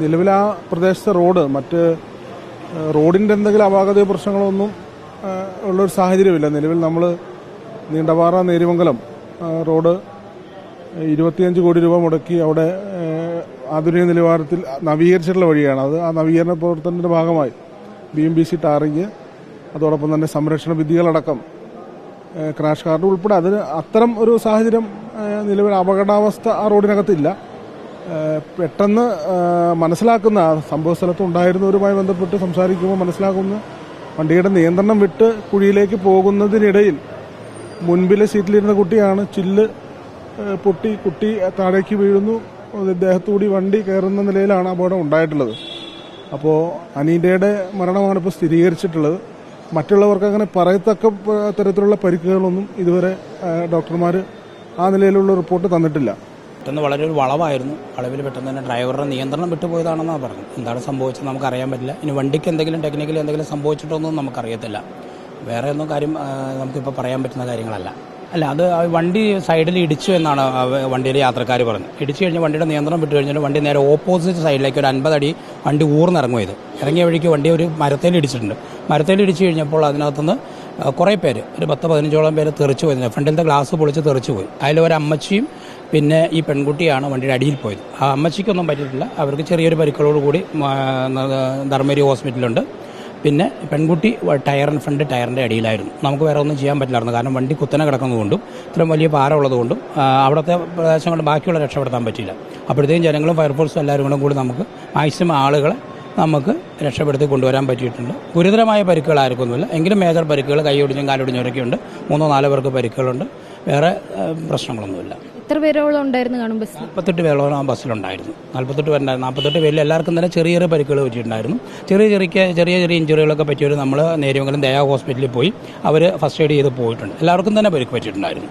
നിലവിൽ ആ പ്രദേശത്തെ റോഡ് മറ്റ് റോഡിന്റെ എന്തെങ്കിലും അപാകതയോ പ്രശ്നങ്ങളൊന്നും ഉള്ളൊരു സാഹചര്യമില്ല. നിലവിൽ നമ്മൾ നീണ്ടപാറ നേരിമംഗലം റോഡ് ഇരുപത്തിയഞ്ച് കോടി രൂപ മുടക്കി അവിടെ ആധുനിക നിലവാരത്തിൽ നവീകരിച്ചിട്ടുള്ള വഴിയാണ്. അത് ആ നവീകരണ പ്രവർത്തനത്തിന്റെ ഭാഗമായി B M B C tarring അതോടൊപ്പം തന്നെ സംരക്ഷണ വിധികളടക്കം ക്രാഷ് കാർഡ് ഉൾപ്പെടെ. അതിന് അത്തരം ഒരു സാഹചര്യം നിലവിൽ അപകടാവസ്ഥ ആ റോഡിനകത്തില്ല. പെട്ടെന്ന് മനസ്സിലാക്കുന്ന സംഭവ സ്ഥലത്ത് ഉണ്ടായിരുന്നവരുമായി ബന്ധപ്പെട്ട് സംസാരിക്കുമ്പോൾ മനസ്സിലാക്കുന്ന വണ്ടിയുടെ നിയന്ത്രണം വിട്ട് കുഴിയിലേക്ക് പോകുന്നതിനിടയിൽ മുൻപിലെ സീറ്റിലിരുന്ന കുട്ടിയാണ് ചില്ല് പൊട്ടി കുട്ടി താഴേക്ക് വീഴുന്നു. ദേഹത്തുകൂടി വണ്ടി കയറുന്ന നിലയിലാണ് അപകടം ഉണ്ടായിട്ടുള്ളത്. അപ്പോൾ അനീന്റെയുടെ മരണമാണ് ഇപ്പോൾ സ്ഥിരീകരിച്ചിട്ടുള്ളത്. മറ്റുള്ളവർക്ക് അങ്ങനെ പറയത്തക്ക തരത്തിലുള്ള പരിക്കുകളൊന്നും ഇതുവരെ ഡോക്ടർമാർ ആ നിലയിലുള്ള റിപ്പോർട്ട് തന്നിട്ടില്ല. പെട്ടെന്ന് വളരെ ഒരു വളവായിരുന്നു. വളവിൽ പെട്ടെന്ന് തന്നെ ഡ്രൈവറുടെ നിയന്ത്രണം വിട്ടുപോയതാണെന്നാണ് പറഞ്ഞു എന്താണ് സംഭവിച്ചത് നമുക്കറിയാൻ പറ്റില്ല. ഇനി വണ്ടിക്ക് എന്തെങ്കിലും ടെക്നിക്കലി എന്തെങ്കിലും സംഭവിച്ചിട്ടൊന്നും നമുക്കറിയത്തില്ല. വേറെ ഒന്നും കാര്യം നമുക്കിപ്പോൾ പറയാൻ പറ്റുന്ന കാര്യങ്ങളല്ല. അല്ല അത് ആ വണ്ടി സൈഡിൽ ഇടിച്ചു എന്നാണ് വണ്ടിയിലെ യാത്രക്കാർ പറഞ്ഞത്. ഇടിച്ചു കഴിഞ്ഞാൽ വണ്ടിയുടെ നിയന്ത്രണം വിട്ടു കഴിഞ്ഞാൽ വണ്ടി നേരെ ഓപ്പോസിറ്റ് സൈഡിലേക്ക് ഒരു അൻപത് അടി വണ്ടി ഊർന്നിറങ്ങുമായത് ഇറങ്ങിയ വഴിക്ക് വണ്ടി ഒരു മരത്തേൽ ഇടിച്ചിട്ടുണ്ട്. മരത്തേൽ ഇടിച്ചു കഴിഞ്ഞപ്പോൾ അതിനകത്തുനിന്ന് കുറേ പേര് ഒരു പത്ത് പതിനഞ്ചോളം പേര് തെറിച്ചു പോയി. ഫ്രണ്ടിലത്തെ ഗ്ലാസ് പൊളിച്ച് തെറിച്ചു പോയി. അതിൽ ഒരു അമ്മച്ചിയും പിന്നെ ഈ പെൺകുട്ടിയാണ് വണ്ടിയുടെ അടിയിൽ പോയത്. ആ അമ്മച്ചിക്കൊന്നും പറ്റിയിട്ടില്ല. അവർക്ക് ചെറിയൊരു പരിക്കുകളോട് കൂടി ധർമ്മേരി ഹോസ്പിറ്റലുണ്ട്. പിന്നെ പെൺകുട്ടി ടയറിന് ഫ്രണ്ട് ടയറിന്റെ അടിയിലായിരുന്നു. നമുക്ക് വേറെ ഒന്നും ചെയ്യാൻ പറ്റില്ലായിരുന്നു. കാരണം വണ്ടി കുത്തനെ കിടക്കുന്നതുകൊണ്ടും ഇത്രയും വലിയ പാറ ഉള്ളതുകൊണ്ടും അവിടുത്തെ പ്രദേശങ്ങൾ ബാക്കിയുള്ള രക്ഷപ്പെടുത്താൻ പറ്റിയില്ല. അപ്പോഴത്തേക്കും ജനങ്ങളും ഫയർഫോഴ്സും എല്ലാവരും കൂടെ നമുക്ക് മാക്സിമം ആളുകളെ നമുക്ക് രക്ഷപ്പെടുത്തി കൊണ്ടുവരാൻ പറ്റിയിട്ടുണ്ട്. ഗുരുതരമായ പരിക്കുകൾ ആർക്കൊന്നുമില്ല എങ്കിലും മേജർ പരിക്കുകൾ കൈയൊടിഞ്ഞും കാലൊടിഞ്ഞും ഉണ്ട് മൂന്നോ നാലോ പേർക്ക് പരിക്കുകളുണ്ട്. വേറെ പ്രശ്നങ്ങളൊന്നുമില്ല. എത്ര പേരോളം ഉണ്ടായിരുന്നു കാണും ബസ് നാൽപ്പത്തെട്ട് പേരോളം ആ ബസ്സിലുണ്ടായിരുന്നു. നാൽപ്പത്തെട്ട് പേരുണ്ടായിരുന്നു നാൽപ്പത്തെട്ട് പേരിൽ എല്ലാവർക്കും തന്നെ ചെറിയ ചെറിയ പരിക്കുകൾ പറ്റിയിട്ടുണ്ടായിരുന്നു. ചെറിയ ചെറിയ ചെറിയ ചെറിയ ഇഞ്ചുറികളൊക്കെ പറ്റിയവർ നമ്മൾ നേരിയമെങ്കിലും ദയാ ഹോസ്പിറ്റലിൽ പോയി അവർ ഫസ്റ്റ് എയ്ഡ് ചെയ്ത് പോയിട്ടുണ്ട്. എല്ലാവർക്കും തന്നെ പരിക്ക് പറ്റിയിട്ടുണ്ടായിരുന്നു.